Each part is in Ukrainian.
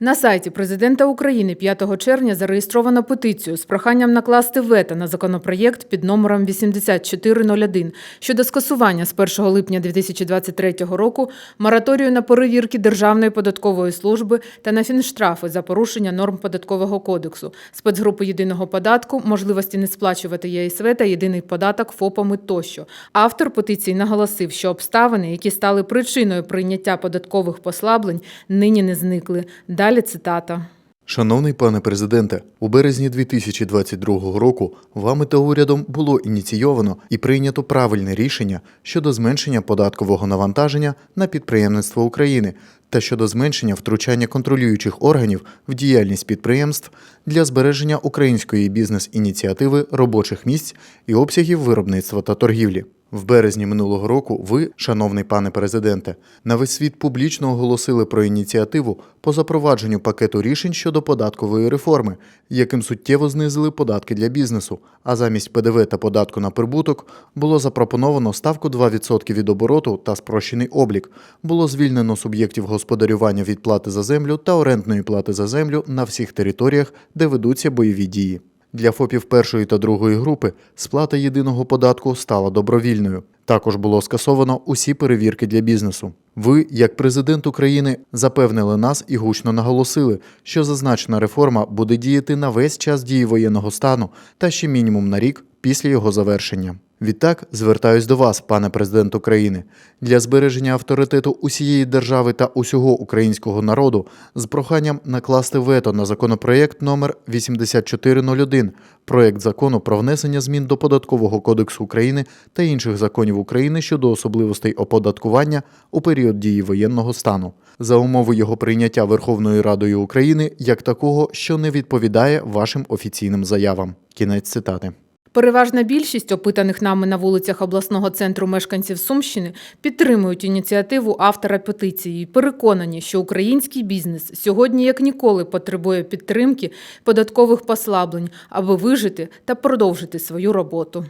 На сайті президента України 5 червня зареєстровано петицію з проханням накласти вето на законопроєкт під номером 8401 щодо скасування з 1 липня 2023 року мораторію на перевірки Державної податкової служби та на фінштрафи за порушення норм податкового кодексу, спецгрупи єдиного податку, можливості не сплачувати ЄСВ та єдиний податок ФОПами тощо. Автор петиції наголосив, що обставини, які стали причиною прийняття податкових послаблень, нині не зникли. Далі цитата. Шановний пане президенте, у березні 2022 року вами та урядом було ініційовано і прийнято правильне рішення щодо зменшення податкового навантаження на підприємництво України та щодо зменшення втручання контролюючих органів в діяльність підприємств для збереження української бізнес-ініціативи робочих місць і обсягів виробництва та торгівлі. В березні минулого року ви, шановний пане президенте, на весь світ публічно оголосили про ініціативу по запровадженню пакету рішень щодо податкової реформи, яким суттєво знизили податки для бізнесу. А замість ПДВ та податку на прибуток було запропоновано ставку 2% від обороту та спрощений облік. Було звільнено суб'єктів господарювання від плати за землю та орендної плати за землю на всіх територіях, де ведуться бойові дії. Для ФОПів першої та другої групи сплата єдиного податку стала добровільною. Також було скасовано усі перевірки для бізнесу. Ви, як президент України, запевнили нас і гучно наголосили, що зазначена реформа буде діяти на весь час дії воєнного стану та ще мінімум на рік після його завершення. Відтак звертаюсь до вас, пане президент України, для збереження авторитету усієї держави та усього українського народу з проханням накласти вето на законопроєкт номер 8401, проєкт закону про внесення змін до Податкового кодексу України та інших законів України щодо особливостей оподаткування у період дії воєнного стану, за умови його прийняття Верховною Радою України як такого, що не відповідає вашим офіційним заявам. Кінець цитати. Переважна більшість опитаних нами на вулицях обласного центру мешканців Сумщини підтримують ініціативу автора петиції і переконані, що український бізнес сьогодні як ніколи потребує підтримки податкових послаблень, аби вижити та продовжити свою роботу.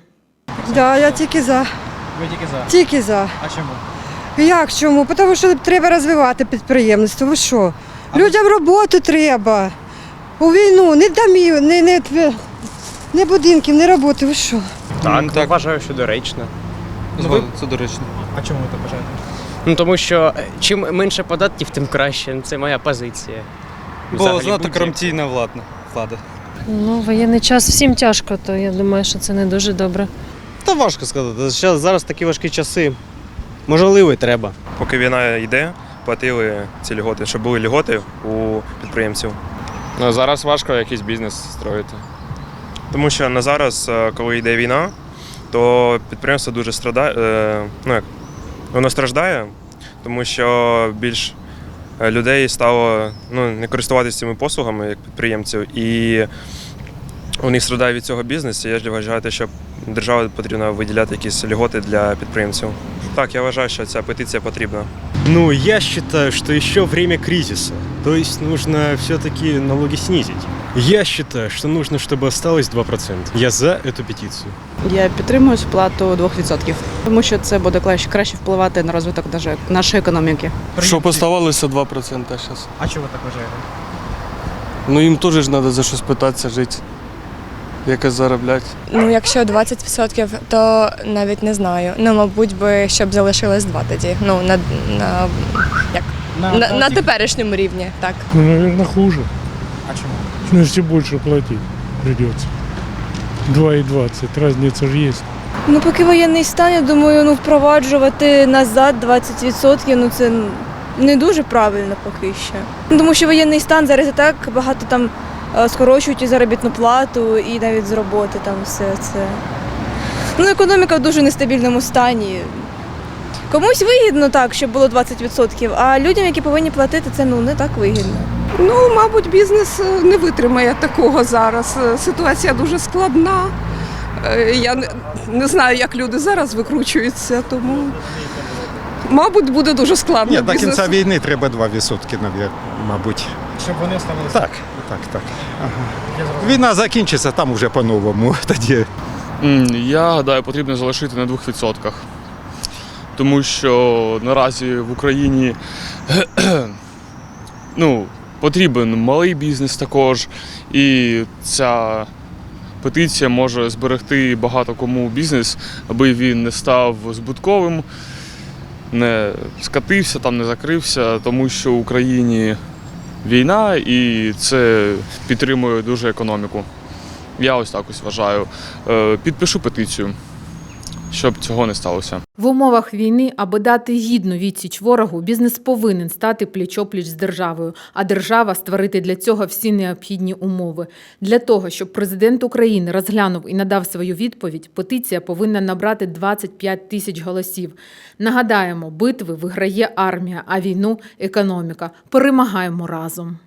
Да, я тільки за. Ви тільки за. Тільки за. А чому? Як чому? Тому що треба розвивати підприємництво. Ви що? Людям роботу треба. У війну не домів, не, не, не будинків, не роботи. Ви що? Так, Ну, так. вважаю, що доречно. Ну, ви- Це доречно. А чому ви так вважаєте? Ну тому що е, чим менше податків, тим краще. Це моя позиція. Бо Взагалі, будь-яка. корумпційна влада. влада. Ну, воєнний час всім тяжко, то я думаю, що це не дуже добре. Та важко сказати. Зараз, зараз такі важкі часи. Можливо, і треба. Поки війна йде, платили ці льготи, щоб були льготи у підприємців. Ну, зараз важко якийсь бізнес строїти. Тому що на зараз, е, коли йде війна, то підприємство дуже страдає. е, Ну як воно страждає, тому що більш е, людей стало ну, не користуватися цими послугами як підприємців, і у них страдає від цього бізнес. І Я ж вважаю, що держава потрібно виділяти якісь льготи для підприємців. Так, я вважаю, що ця петиція потрібна. Ну, я считаю, что еще время кризиса. То есть нужно все-таки налоги снизить. Я считаю, что нужно, чтобы осталось 2%. Я за эту петицию. Я підтримую сплату 2%, тому що це буде краще, краще впливати на розвиток даже нашої економіки. Щоб оставалося 2% зараз. А ви так вважаєте? Ну їм теж ж треба за щось питатися жити. Якось заробляти. Ну, якщо 20%, то навіть не знаю. Ну, мабуть, би щоб залишилось два тоді. Ну, на, на, як? на, на теперішньому рівні, так. Ну, наверное, хуже. А чому? Значит, и больше платить придется. 2,20. Разница же есть. Ну, поки воєнний стан, я думаю, ну впроваджувати назад 20%, ну це не дуже правильно поки що. Ну, Тому що воєнний стан зараз і так багато там е, скорочують і заробітну плату, і навіть з роботи там все це. Ну, економіка в дуже нестабільному стані. Комусь вигідно так, щоб було 20%, а людям, які повинні платити, це ну не так вигідно. Ну, мабуть, бізнес е, не витримає такого зараз. Е, Ситуація дуже складна. Е, Я не, знаю, як люди зараз викручуються, тому мабуть буде дуже складно. Ні, до бізнесу. кінця війни треба 2%, мабуть. Щоб вони оставалися. Так, так, так. Зрозумів. Війна закінчиться, там уже по-новому. Тоді Я гадаю, потрібно залишити на 2%. Тому що наразі в Україні ну, Потрібен малий бізнес також, і ця петиція може зберегти багато кому бізнес, аби він не став збутковим, не скатився, там не закрився, тому що в Україні війна і це підтримує дуже економіку. Я ось так ось вважаю. Е, Підпишу петицію, щоб цього не сталося. В умовах війни, аби дати гідну відсіч ворогу, бізнес повинен стати пліч-опліч з державою, а держава створити для цього всі необхідні умови. Для того, щоб президент України розглянув і надав свою відповідь, петиція повинна набрати 25 тисяч голосів. Нагадаємо, битви виграє армія, а війну економіка. Перемагаємо разом.